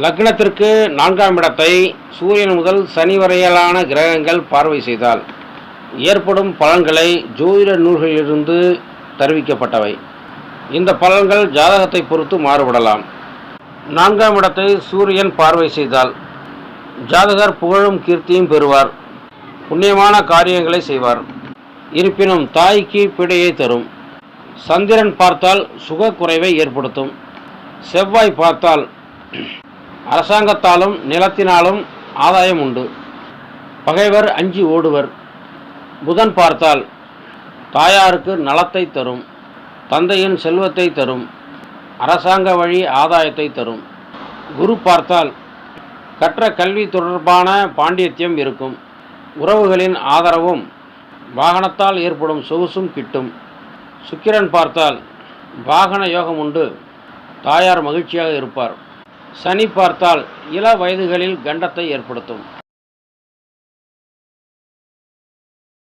லக்னத்திற்கு நான்காம் இடத்தை சூரியன் முதல் சனி வரையிலான கிரகங்கள் பார்வை செய்தால் ஏற்படும் பலன்களை ஜோதிட நூல்களிலிருந்து தருவிக்கப்பட்டவை. இந்த பலன்கள் ஜாதகத்தை பொறுத்து மாறுபடலாம். நான்காம் இடத்தை சூரியன் பார்வை செய்தால் ஜாதகர் புகழும் கீர்த்தியும் பெறுவார். புண்ணியமான காரியங்களை செய்வார். இருப்பினும் தாய்க்கு பிடையை தரும். சந்திரன் பார்த்தால் சுகக்குறைவை ஏற்படுத்தும். செவ்வாய் பார்த்தால் அரசாங்கத்தாலும் நிலத்தினாலும் ஆதாயம் உண்டு. பகைவர் அஞ்சி ஓடுவர். புதன் பார்த்தால் தாயாருக்கு நலத்தை தரும். தந்தையின் செல்வத்தை தரும். அரசாங்க வழி ஆதாயத்தை தரும். குரு பார்த்தால் கற்ற கல்வி தொடர்பான பாண்டித்யம் இருக்கும். உறவுகளின் ஆதரவும் வாகனத்தால் ஏற்படும் சொகுசும் கிட்டும். சுக்கிரன் பார்த்தால் வாகன யோகம் உண்டு. தாயார் மகிழ்ச்சியாக இருப்பார். சனி பார்த்தால் இள வயதுகளில் கண்டத்தை ஏற்படுத்தும்.